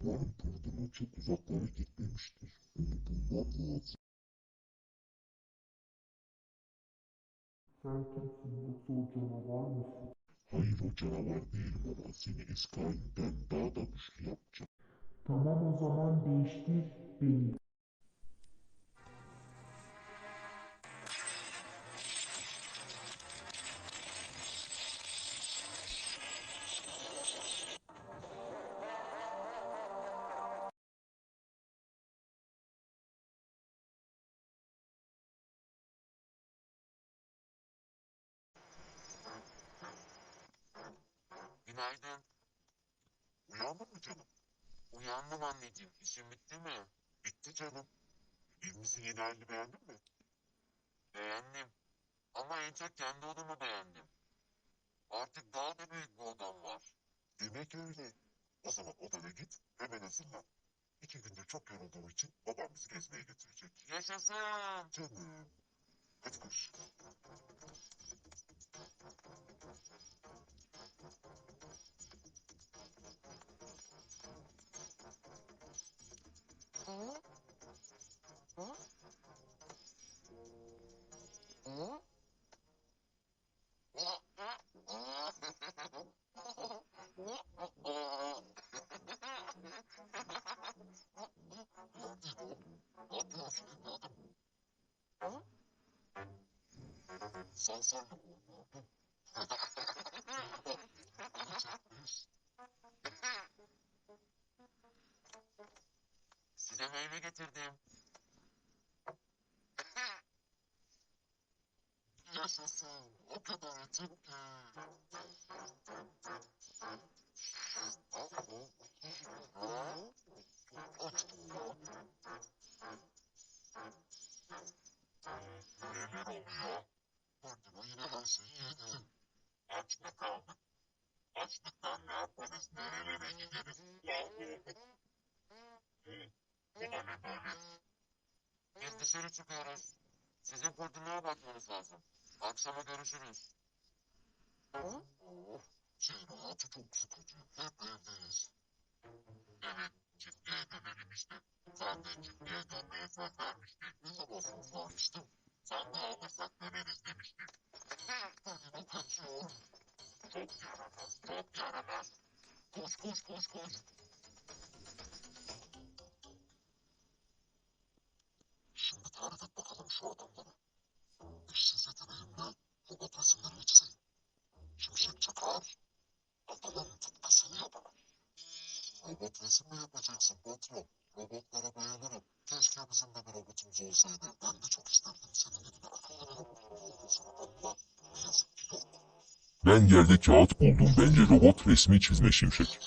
Umarım buradan çok uzaklara gitmemiştir. Onu bulmam lazım. Sen kimsin yoksa o canavar mısın? Hayır o canavar değilim ama seni eski halinden daha da güçlü yapacağım. Tamam o zaman değiştir beni. Günaydın. Uyandın mı canım? Uyandım anneciğim. İşin bitti mi? Bitti canım. Evimizin yeni halini beğendin mi? Beğendim. Ama en çok kendi odamı beğendim. Artık daha da büyük bir odam var. Demek öyle. O zaman odana git, hemen hazırlan. İki gündür çok yorulduğum için babam bizi gezmeye götürecek. Yaşasın. Canım. Hadi koş. Hı? Sen sen Size meyve getirdim. Yaşasın. O kadar açım ki. Aç mı kaldık? Açlıktan ne yaparız? Nerelere gideriz? Mahvolduk. Hı? Bu da ne böyle? Biz dışarı çıkıyoruz. Sizin fırtınaya bakmanız lazım. Akşama görüşürüz. Hı? Oh, şehir hayatı çok sıkıcı. Hep evdeyiz. Evet, çiftliğe dönelim işte. Sen de çiftliğe dönmeye söz vermiştin. Ne zaman söz vermiştim? Sen de alırsak döneriz demiştin. Çok yaramaz, çok yaramaz. Koş, koş, koş, koş. Şimdi tarif et bakalım şu adamları. İşsiz yeteneğimle robot resimleri çizeyim. Şimşek çakar. Adamın tıpkısını yapar. Robot resim mi yapacaksın patron? Robotlara bayılırım. Keşke bizim de bir robotumuz olsaydı. Ben de çok isterdim senin gibi akıllı bir robot olmasını ama ne yazık ki yok. Ben yerde kağıt buldum. Bence robot resmi çizme şimşek.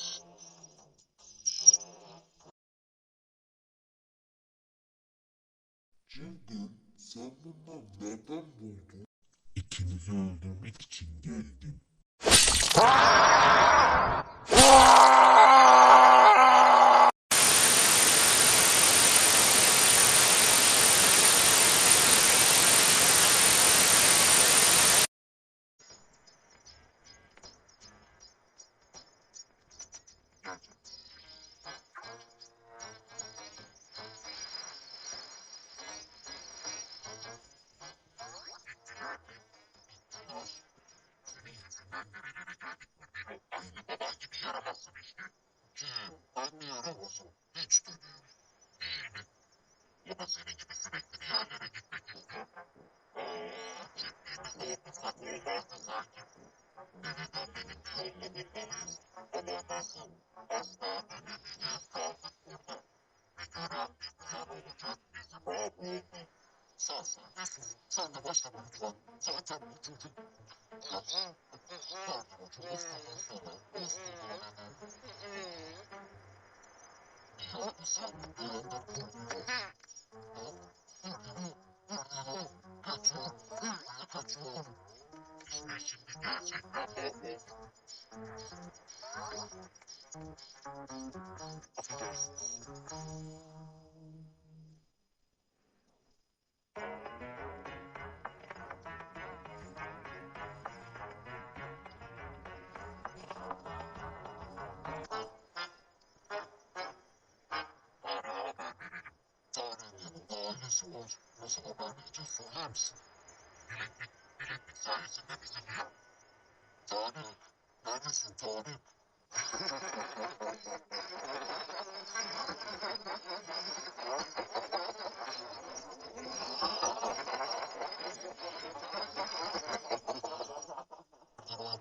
Çılgın, sen bunları nereden buldun? İkinizi öldürmek için geldim. Tabii Thank you. Var? Nasıl haber vereceğiz söyler misin? Bileklik, bileklik sayesinde bizi duyan. Tarık, neredesin Tarık?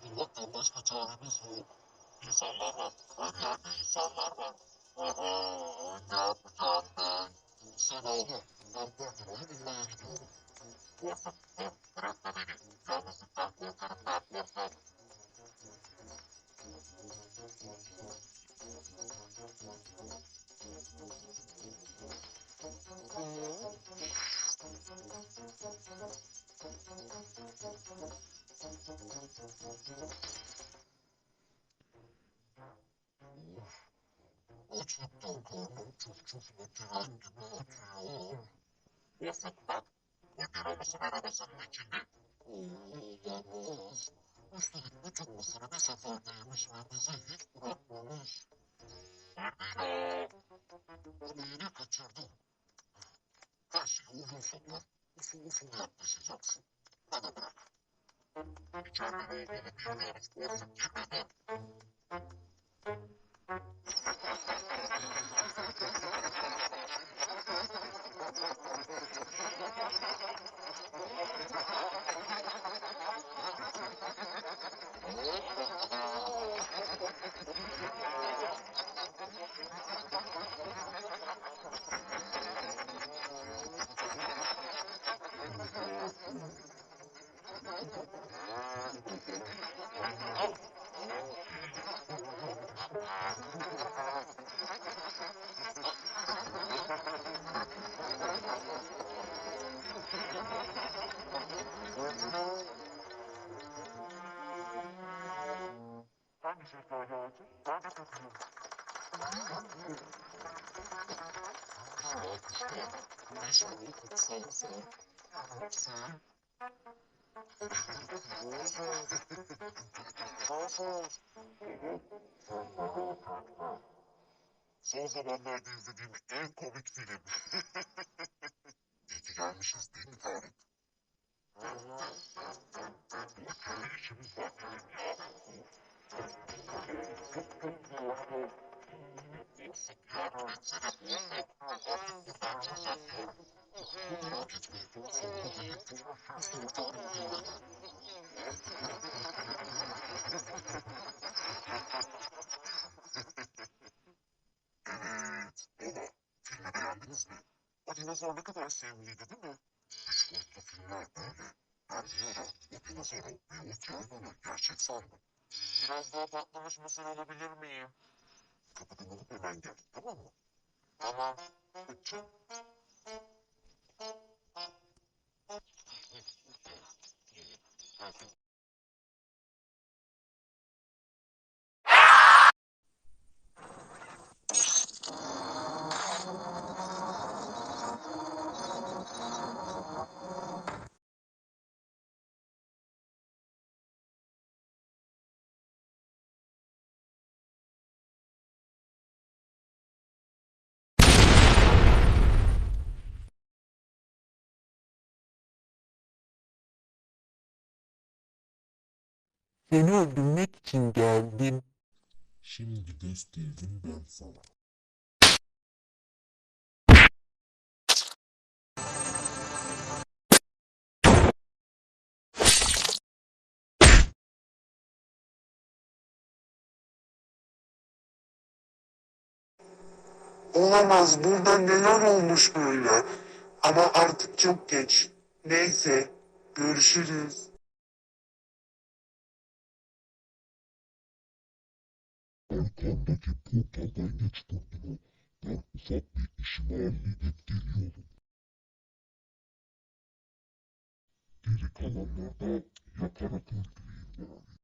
Durmaktan başka çaremiz yok. İnsanlar var, her yerde insanlar var. Aha, ne yapacağım ben? Sen ağla, Of, açlıktan karnım çuf çuflu tren gibi atıyor. Basık bak, bu dinamısın arabasının içinde. Olamaz. Üstelik bütün mısırı bir seferde yemiş ve bizi hiç bırakmamış. Ardina, onu yine kaçırdım. Her şeyi uzun Solution that this is option. Blah blah blah. Determinate the determinant force of Jupiter Son zamanlarda izlediğim en komik film. İyi ki gelmişiz değil mi Tarık? Senin işimiz var O dinozor ne kadar sevimliydi değil mi? Boyutlu filmler böyle. Bir ara o dinozoru ve o tiyanoyu gerçek sandım. Biraz daha patlamış mısır alabilir miyim? Tamam mı? Seni öldürmek için geldim. Şimdi gösterdim ben sana. Olamaz burada neler olmuş böyle. Ama artık çok geç. Neyse görüşürüz. Арканда гиппопотамын экспортына дар ufak bir işime halledip geliyorum. Geri kalanlarda yakarak öldüreyim bari.